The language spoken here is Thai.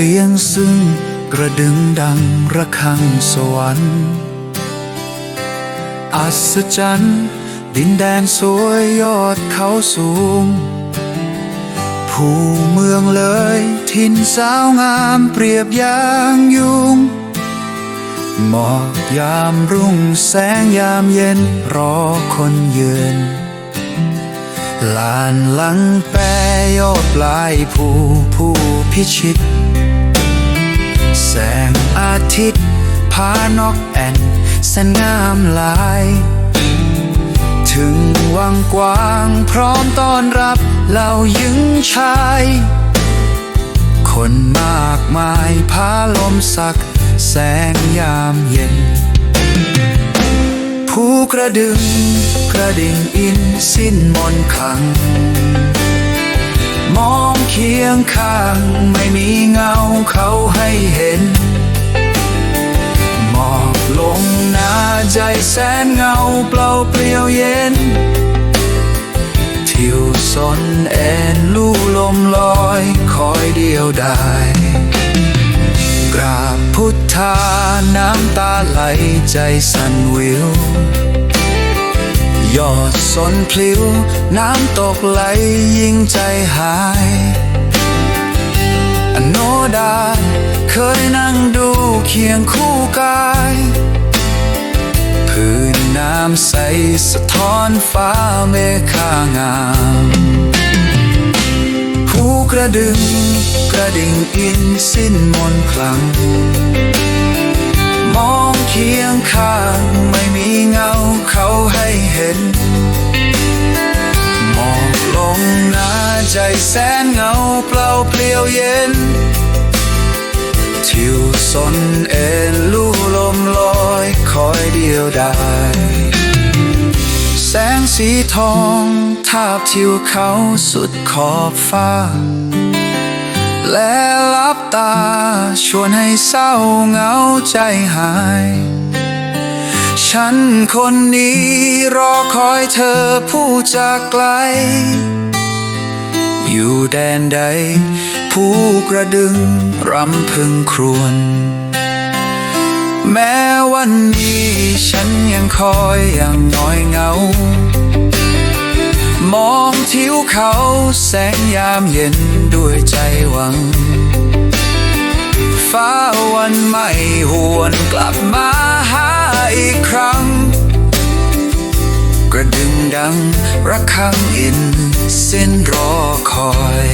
สียงซึ่งกระดึงดังระฆังสวรรค์ อัศจรรย์ดินแดนสวยยอดเขาสูง ผู้เมืองเลยทินสาวงามเปรียบอย่างยุง หมอกยามรุ่งแสงยามเย็นรอคนเยือนลานหลังแปรยอดปลายผู้ผู้พิชิต ทิตย์พานกแอ่นแสนงามหลาย ถึงวังกว้างพร้อมต้อนรับเหล่าหญิงชาย คนมากมายพาลมสัก แสงยามเย็น ผู้กระดึงกระดิ่งอินสิ้นมนขัง มองเคียงข้างไม่มีเงาเขาให้เห็น ใจแสนเงาเปล่าเปลี่ยวเย็น ทิวสนแอนลู่ลมลอยคอยเดียวดายกราบพุทธาน้ำตาไหลใจสั่นวิวยอดสนพลิ้ว น้ำตกไหลยิ่งใจหายอโนดา เคยนั่งดูเคียงคู่กาย น้ำใสสะท้อนฟ้าเมฆางามผู้กระดึงกระดิ่งอินสิ้นมนต์ขลัง มองเคียงข้างไม่มีเงาเขาให้เห็นมองลงหน้าใจแสนเงาเปล่าเปลี่ยวเย็นทิวสนเอ็นลู่ลมลอยคอยเดียวดาย งสีทองทาบทิวเขาสุดขอบฟ้า และลับตาชวนให้เศร้าเหงาใจหาย ฉันคนนี้รอคอยเธอผู้จากไกล อยู่แดนใด ผู้กระดึงรำพึงครวญ แม้วันนี้ฉันยังคอยอย่างน้อยเหงา มองทิวเขาแสงยามเย็นด้วยใจหวัง ฟ้าวันใหม่หวนกลับมาหาอีกครั้ง กระดึงดังระฆังอินเส้นรอคอย